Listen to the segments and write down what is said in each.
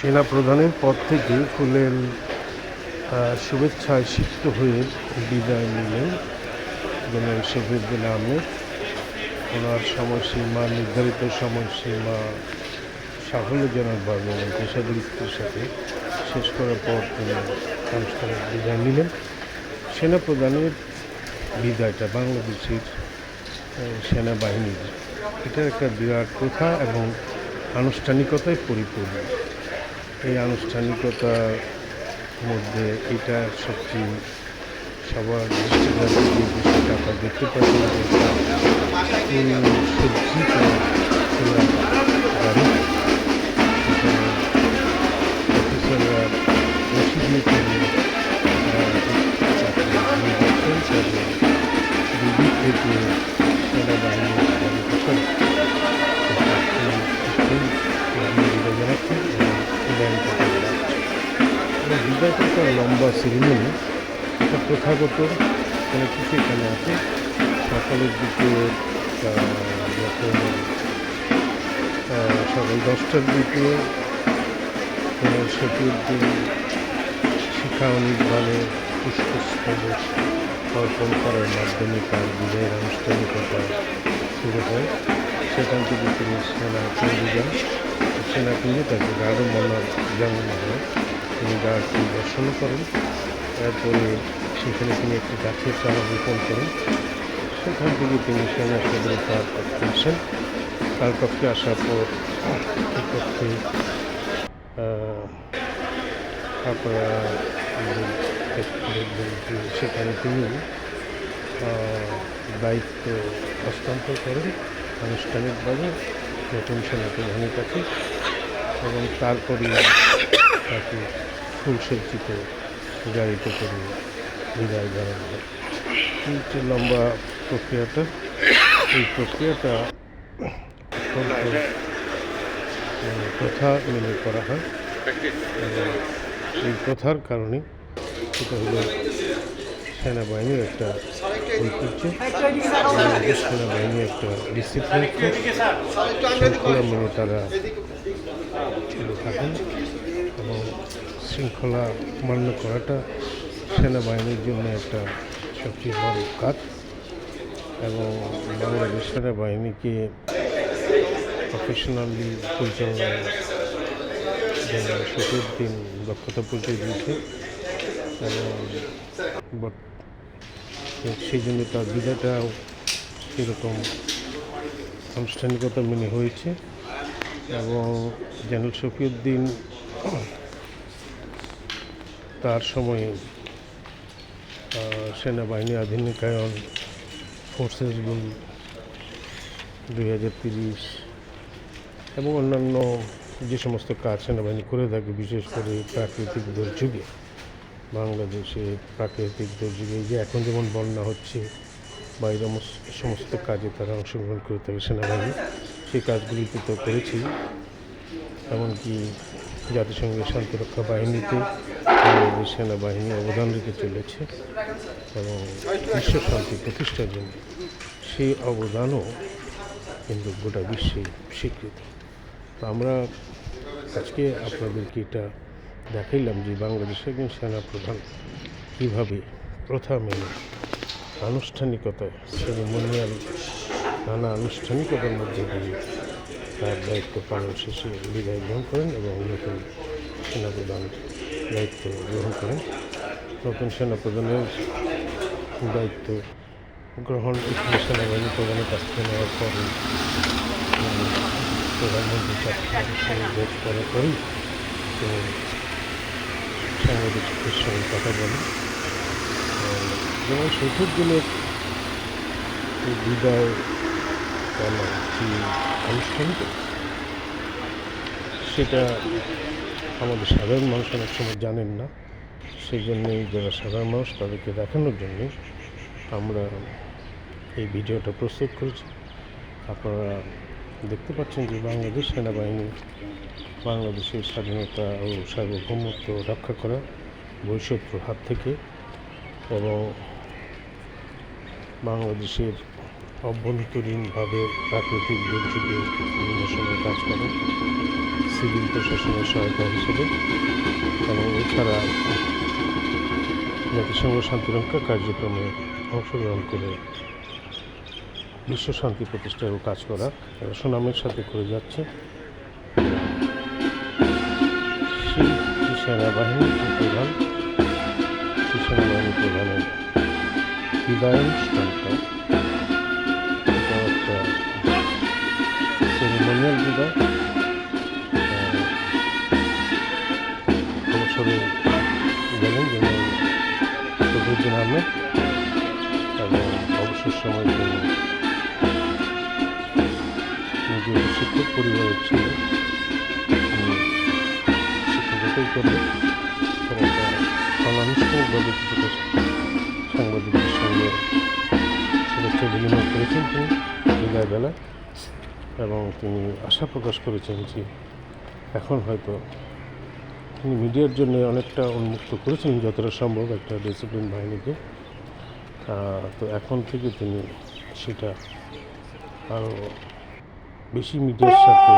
সেনা প্রধানের পদ থেকে ফুলের শুভেচ্ছায় সিক্ত হয়ে বিদায় নিলেন জেনারেল শফিউদ্দিন আহমেদ। ওনার সময়সীমা, নির্ধারিত সময়সীমা সাফল্যজনকভাবে এবং পেশাদারিত্বের সাথে শেষ করার পর তিনি আনুষ্ঠানিক বিদায় নিলেন। সেনা প্রধানের বিদায়টা বাংলাদেশের সেনাবাহিনীর। এটা একটা বিরাট প্রথা এবং আনুষ্ঠানিকতায় পরিপূর্ণ। এই আনুষ্ঠানিকতার মধ্যে এটা সবচেয়ে সবার যে বিষয়টা আপনারা দেখতে পাচ্ছেন যে এটা সেরিমনি এটা প্রথাগত অনেক কিছু এখানে আছে? সকালের দিকে সকাল দশটার দিকে শফিউদ্দিন শিক্ষা অনুদানে পুষ্পস্তবক অর্পণ করার মাধ্যমে তার বিজয়ের আনুষ্ঠানিকতা শুরু হয়। সেখান থেকে তিনি সেনা কেন্দ্রে যান সেনা কেন্দ্রে তাকে গার্ড মনার জানানো হয়। তিনি গার্ডটি দর্শন করেন। তারপরে সেখানে তিনি একটি গাছের চারা রোপণ করেন। সেখান থেকে তিনি সেনা সদরে তার কক্ষে আসেন। তার কক্ষে আসার পর কক্ষে সেখানে তিনি দায়িত্ব হস্তান্তর করেন আনুষ্ঠানিকভাবে নতুন সেনা প্রধানের কাছে এবং তারপরে তাকে ফুলসজ্জিত গাড়িতে করে বিদায় জানানো হয়। এই যে লম্বা প্রক্রিয়াটা, এই প্রক্রিয়াটা প্রথা মেনে করা হয়। এই প্রথার কারণে এটা হলো সেনাবাহিনীর একটা ঐতিহ্য। সেনাবাহিনীর একটা ডিসিপ্লিন মেনে তারা থাকেন। এবং শৃঙ্খলা মান্য করাটা সেনাবাহিনীর জন্য একটা সবচেয়ে বড় কাজ এবং বাংলাদেশ সেনাবাহিনীকে প্রফেশনালি পরিচালনায় জেনারেল শফিউদ্দিন দক্ষতা পরিচয় দিয়েছে এবং সেই জন্য তার বিদায়টাও এরকম আনুষ্ঠানিকতা মেনে হয়েছে এবং জেনারেল শফিউদ্দিন তার সময়ে সেনাবাহিনী আধুনিকায়ন ফোর্সেস বিল দুই হাজার তিরিশ এবং অন্যান্য যে সমস্ত কাজ সেনাবাহিনী করে থাকে, বিশেষ করে প্রাকৃতিক দুর্যোগে, বাংলাদেশে প্রাকৃতিক দুর্যোগে যে এখন যেমন বন্যা হচ্ছে বা এরকম সমস্ত কাজে তারা অংশগ্রহণ করে থাকে সেনাবাহিনী, সেই কাজগুলিতে তো করেছি এমনকি জাতিসংঘের শান্তিরক্ষা বাহিনীতে বাংলাদেশ সেনাবাহিনী অবদান রেখে চলেছে এবং বিশ্ব শান্তি প্রতিষ্ঠার জন্য সেই অবদানও কিন্তু গোটা বিশ্বে স্বীকৃত। তো আমরা আজকে আপনাদেরকে এটা দেখাইলাম যে বাংলাদেশের একজন সেনা প্রধান কীভাবে প্রথা মেনে আনুষ্ঠানিকতায় সেরিমোনিয়াল নানা আনুষ্ঠানিকতার মধ্যে দিয়ে তার দায়িত্ব পালন শেষে বিদায় গ্রহণ করেন এবং নতুন সেনাপ্রধান দায়িত্ব গ্রহণ করেন। নতুন সেনাপ্রধানের দায়িত্ব গ্রহণ সেনাবাহিনী প্রধানের কাছ থেকে নেওয়ার পরে প্রধানমন্ত্রী ভোট করার পরেই তিনি সাংবাদিকদের সঙ্গে কথা বলেন। যেমন চতুর্থ দিনের বিদায় যে আনুষ্ঠানিক সেটা আমাদের সাধারণ মানুষ অনেক সময় জানেন না। সেই জন্যই যারা সাধারণ মানুষ তাদেরকে দেখানোর জন্যে আমরা এই ভিডিওটা প্রস্তুত করেছি। আপনারা দেখতে পাচ্ছেন যে বাংলাদেশ সেনাবাহিনী বাংলাদেশের স্বাধীনতা ও সার্বভৌমত্ব রক্ষা করা বৈশত্রুর হাত থেকে এবং বাংলাদেশের অভ্যন্তরীণভাবে প্রাকৃতিক দুর্যোগে বিভিন্ন কাজ করে সিভিল প্রশাসনের সহায়তা হিসেবে এবং এছাড়া জাতিসংঘ শান্তিরক্ষা কার্যক্রমে অংশগ্রহণ করে বিশ্ব শান্তি প্রতিষ্ঠারও কাজ করা এরা সুনামের সাথে করে যাচ্ছে। সেনাবাহিনীর প্রধান সেনাবাহিনী প্রধানের বিদায় অনুষ্ঠানটা বিদায় আহ, অবসরে গেলেন যেমন শফিউদ্দিন আহমেদ। এবং অবসর সময় তিনি নিজের শিক্ষক পরিবারের ছিল। শিক্ষকতাই তার একটা অনানুষ্ঠানিকভাবে কিছুটা সাংবাদিকদের সঙ্গে শুভেচ্ছা বিনিময় করেছেন তিনি। বিদায় বেলা। এবং তিনি আশা প্রকাশ করেছেন যে এখন হয়তো তিনি মিডিয়ার জন্য অনেকটা উন্মুক্ত করেছেন, যতটা সম্ভব একটা ডিসিপ্লিন বাহিনীকে। তো এখন থেকে তিনি সেটা আরও বেশি মিডিয়ার সাথে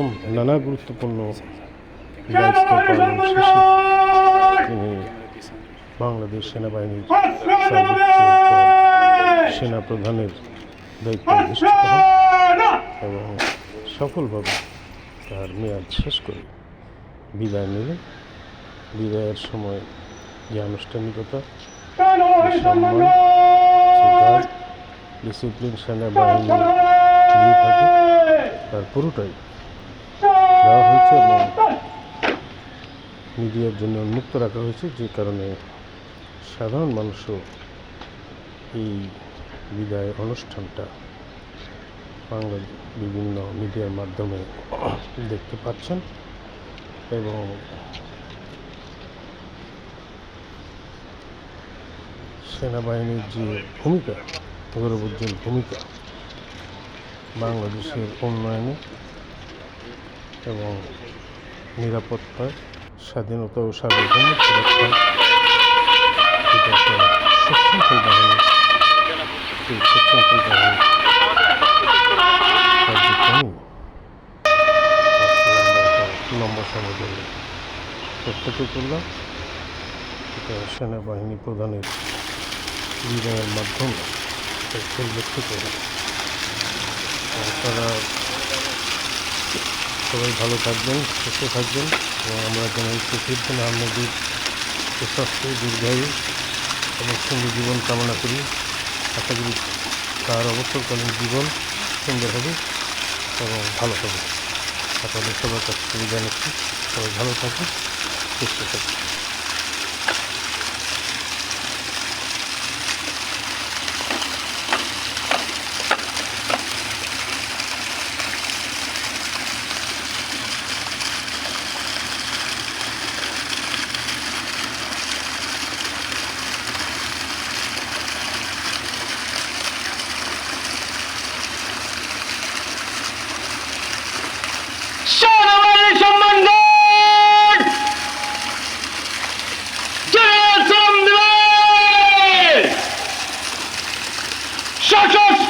এরকম নানা গুরুত্বপূর্ণ শেষে তিনি বাংলাদেশ সেনাবাহিনীর সর্বোচ্চ পদ সেনা প্রধানের দায়িত্ব অধিষ্ঠিত এবং সফলভাবে তার মেয়াদ শেষ করে বিদায় নিলেন। বিদায়ের সময় যে আনুষ্ঠানিকতা ডিসিপ্লিন সেনাবাহিনী দিয়ে থাকে তার পুরোটাই দেওয়া হয়েছে এবং মিডিয়ার জন্য উন্মুক্ত রাখা হয়েছে, যে কারণে সাধারণ মানুষও এই বিদায় অনুষ্ঠানটা বাংলা বিভিন্ন মিডিয়ার মাধ্যমে দেখতে পাচ্ছেন এবং সেনাবাহিনীর যে ভূমিকা, গৌরবোজ্জ্বল ভূমিকা বাংলাদেশের উন্নয়নে এবং নিরাপত্তা, স্বাধীনতা ও সার্বভৌমত্ব রক্ষায় এটা বাহিনী বাহিনী লম্বা সময় ধরে প্রত্যক্ষ করলাম। এটা সেনাবাহিনী প্রধানের বিদায়ের মাধ্যমে করে। আপনারা সবাই ভালো থাকবেন, সুস্থ থাকবেন এবং আমরা যেন আমরা আহমেদের সুস্বাস্থ্য দীর্ঘায়ু এবং সুন্দর জীবন কামনা করি। আশা করি তার অবসরকালীন জীবন সুন্দর হবে এবং ভালো হবে। আপনাদের সবার কাছে সুবিধা নিচ্ছি সবাই ভালো থাকুন, সুস্থ থাকুন। Shut up!